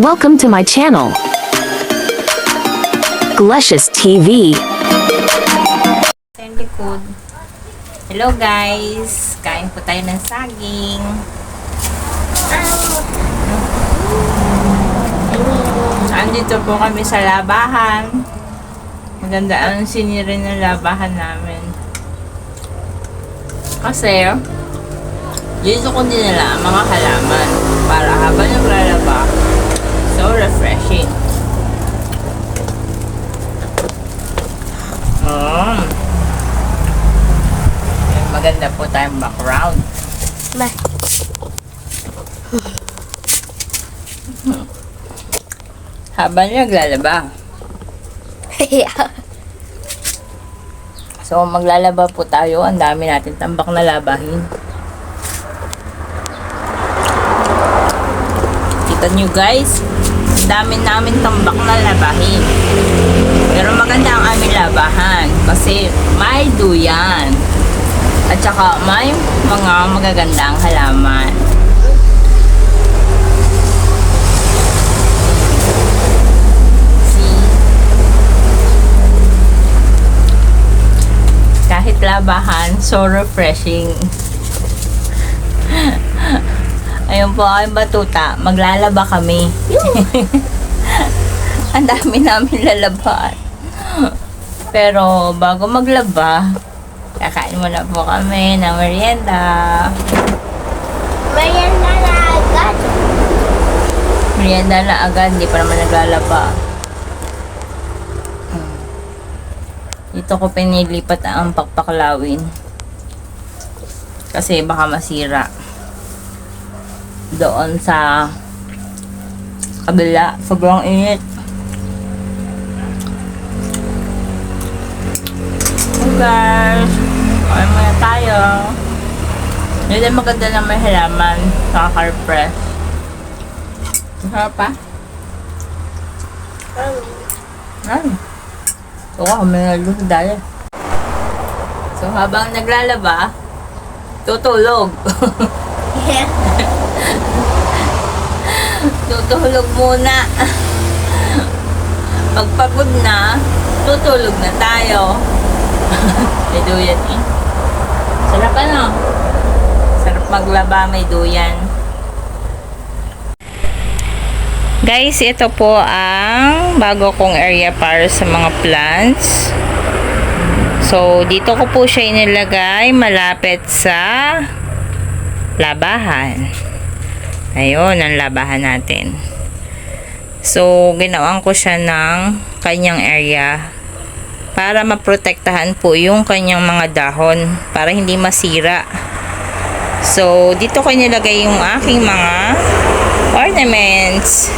Welcome to my channel. Glecious TV. Yung likod. Hello guys! Kain po tayo ng saging. Andito po kami sa labahan. Maganda ang siniri ng labahan namin. Kasi, dito ko dinala ang mga halaman para habang naglalaba, refreshing. Mm. May Maganda po tayong background. Ba? Habang naglalaba. So, maglalaba po tayo. Ang dami natin tambak na labahin. Kita nyo guys, dami namin tambak na labahin. Pero maganda ang aming labahan kasi may duyan. At saka may mga magagandang halaman. See? Kahit labahan, so refreshing. Ayun po ay batuta. Maglalaba kami. Ang dami namin lalaban. Pero bago maglaba, kakain muna po kami ng merienda. Na na agad. Merienda na agad, hindi pa naman naglalaba. Hmm. Dito ko pinilipat ang pakpaklawin. Kasi baka masira. Doon sa kabila. Sobrang init. Guys! Kain muna tayo. Yun din maganda na may halaman. Nakaka-refresh. Masarap pa? Ay. So, kami naluto dali. So, habang naglalaba, tutulog. tutulog muna. Pagpagod na, tutulog na tayo. may duyan eh. Sarap ano? Sarap maglaba, may duyan. Guys, ito po ang bago kong area para sa mga plants. So, dito ko po siya inilagay malapit sa labahan. Ayun, ang labahan natin. So, ginawan ko siya ng kanyang area para maprotektahan po yung kanyang mga dahon para hindi masira. So, dito ko nilagay yung aking mga ornaments.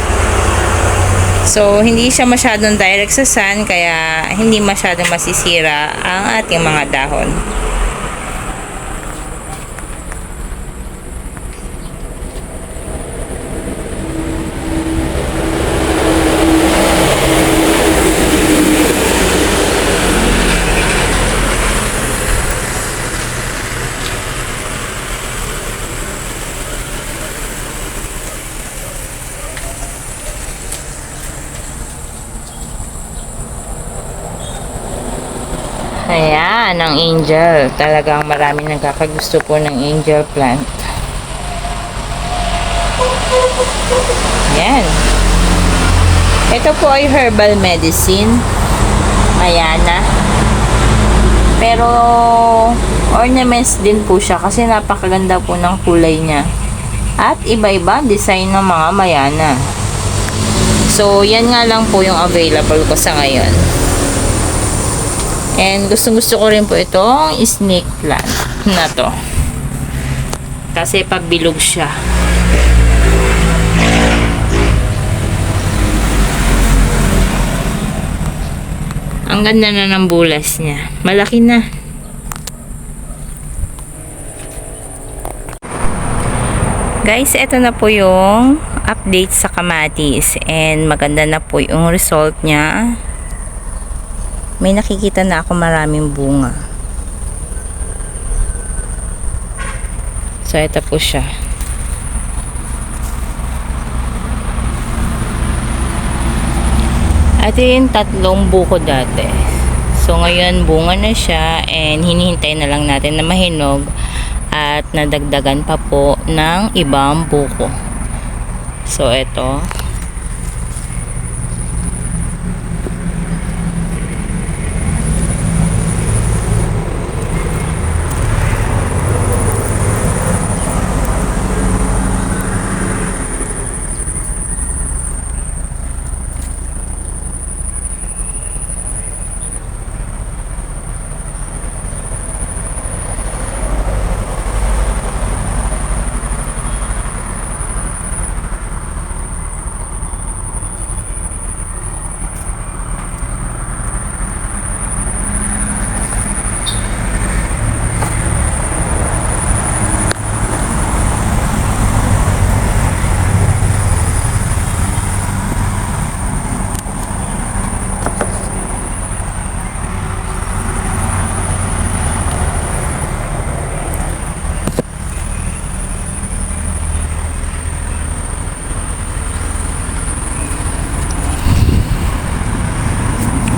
So, hindi siya masyadong direct sa sun, kaya hindi masyadong masisira ang ating mga dahon. Ayan, ang angel. Talagang maraming nagkakagusto po ng angel plant. Ayan. Ito po ay herbal medicine. Mayana. Pero ornaments din po siya kasi napakaganda po ng kulay niya. At iba-iba design ng mga mayana. So, yan nga lang po yung available ko sa ngayon. And gustong gusto ko rin po itong snake plant na to. Kasi pagbilog siya. Ang ganda na ng bulas niya. Malaki na. Guys, ito na po yung update sa kamatis. And maganda na po yung result niya may nakikita na ako maraming bunga. So, ito po siya. Ito yung tatlong buko dati. So ngayon bunga na siya and hinihintay na lang natin na mahinog at nadagdagan pa po ng ibang buko. So ito.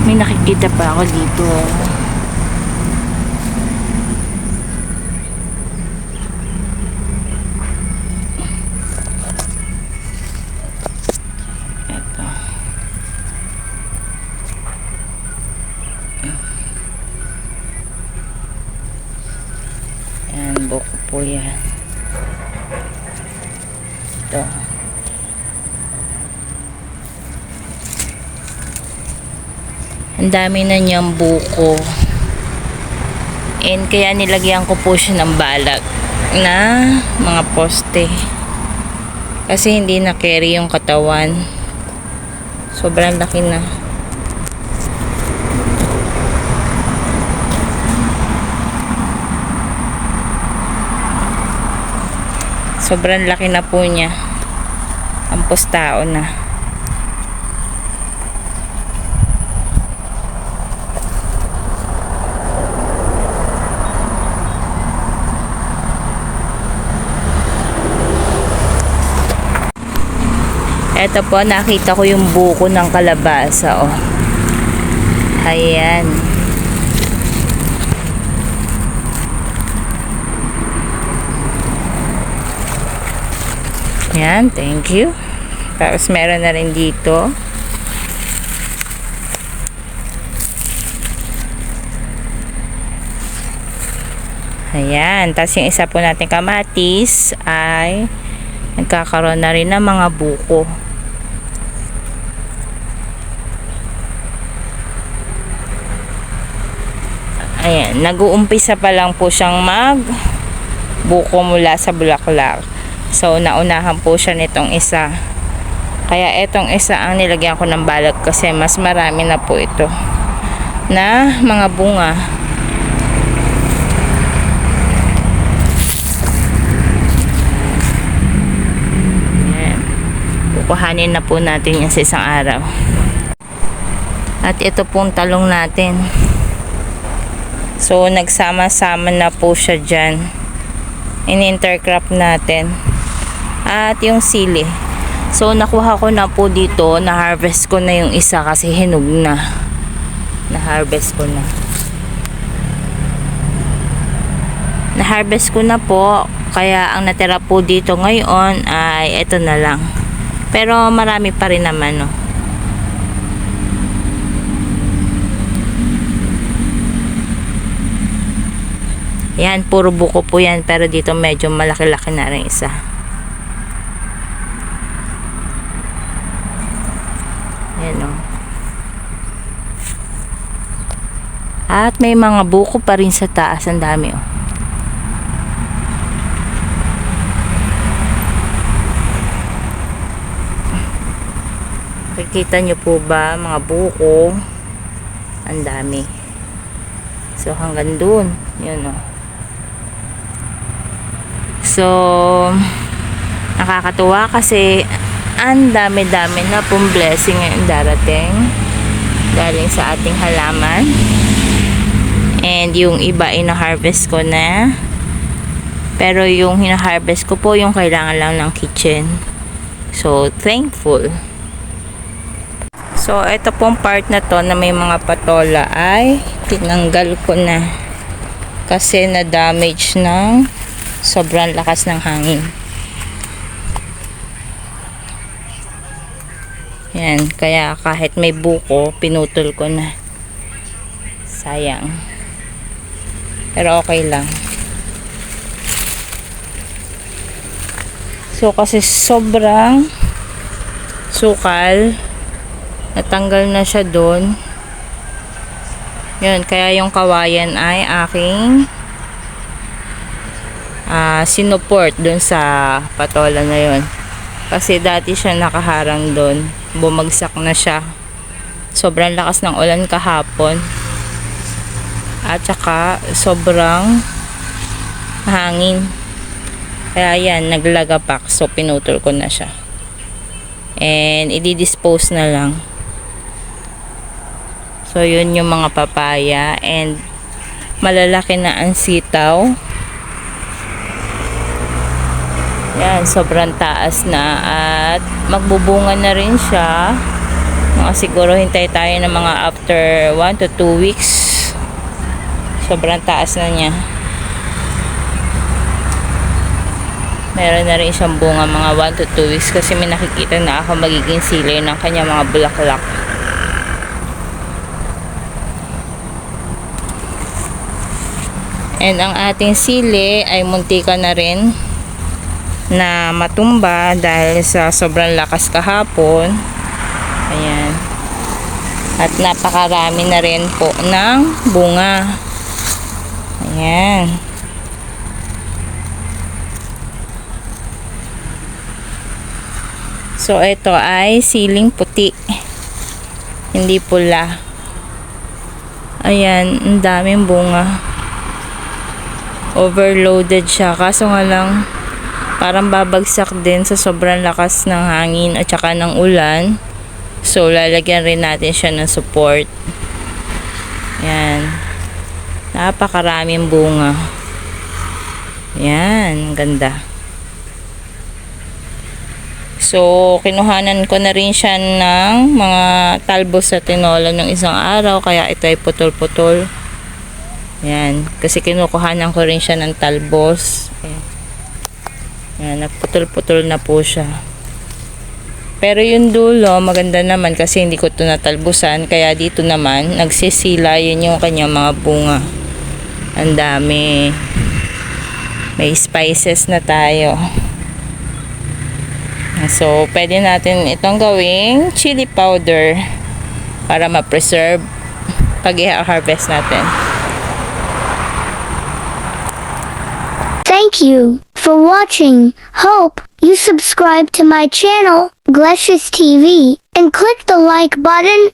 May nakikita pa ako dito. Ito. Yan, buko yan. Ito. Ang dami na niyang buko. And kaya nilagyan ko po siya ng balag na mga poste. Kasi hindi na carry yung katawan. Sobrang laki na. Sobrang laki na po niya. Ang postao na. Eto po, nakita ko yung buko ng kalabasa, oh. Ayan. Ayan, thank you. Tapos meron na rin dito. Ayan. Tapos yung isa po natin kamatis ay nagkakaroon na rin ng mga buko. Ayan, nag-uumpisa pa lang po siyang mag buko mula sa bulaklak. So, naunahan po siya nitong isa. Kaya itong isa ang nilagyan ko ng balag kasi mas marami na po ito na mga bunga. Ayan. Kukuhanin na po natin yan sa isang araw. At ito pong talong natin. So, nagsama-sama na po siya dyan. In-intercrop natin. At yung sili. So, nakuha ko na po dito. Na-harvest ko na yung isa kasi hinog na. Na-harvest ko na. Na-harvest ko na po. Kaya ang natira po dito ngayon ay ito na lang. Pero marami pa rin naman, no. Yan, puro buko po yan. Pero dito medyo malaki-laki na rin isa. Yan o. At may mga buko pa rin sa taas. Ang dami o. Nakikita nyo po ba mga buko? Ang dami. So hanggang dun. Yun o. So, nakakatuwa kasi ang dami-dami na pong blessing ngayon darating galing sa ating halaman. And yung iba ina-harvest ko na. Pero yung hina-harvest ko po yung kailangan lang ng kitchen. So, thankful. So, ito pong part na to na may mga patola ay tinanggal ko na. Kasi na-damage ng sobrang lakas ng hangin. Yan, kaya kahit may buko, pinutol ko na. Sayang. Pero okay lang. So, kasi sobrang sukal, natanggal na siya doon. Yun, kaya yung kawayan ay aking ah sinuport doon sa patola na yun. Kasi dati siya nakaharang doon. Bumagsak na siya. Sobrang lakas ng ulan kahapon. At saka sobrang hangin. Kaya yan, naglagapak. So, pinutol ko na siya. And, i-dispose na lang. So, yun yung mga papaya. And, malalaki na ang sitaw. Yan, sobrang taas na. At, magbubunga na rin siya. Mga siguro hintay tayo ng mga after 1 to 2 weeks. Sobrang taas na niya. Meron na rin siyang bunga mga 1 to 2 weeks kasi may nakikita na ako magiging sili ng kanya mga bulaklak. And ang ating sili ay muntika na rin na matumba dahil sa sobrang lakas kahapon. Ayan. At napakarami na rin po ng bunga. Ayan. So, ito ay siling puti. Hindi pula. Ayan, ang daming bunga. Overloaded siya. Kaso nga lang, parang babagsak din sa sobrang lakas ng hangin at saka ng ulan. So, lalagyan rin natin siya ng support. Yan. Napakaraming bunga. Yan, ganda. So, kinuhanan ko na rin siya ng mga talbos sa tinola ng isang araw. Kaya ito ay putol-putol. Yan. Kasi kinukuhanan ko rin siya ng talbos. Ayan. Yan, nagputol-putol na po siya. Pero yung dulo, maganda naman kasi hindi ko ito natalbusan. Kaya dito naman, nagsisila yun yung kanyang mga bunga. Ang dami. May spices na tayo. So, pwede natin itong gawing chili powder para ma-preserve pag i-harvest natin. Thank you watching. Hope you subscribe to my channel, Glecious TV, and click the like button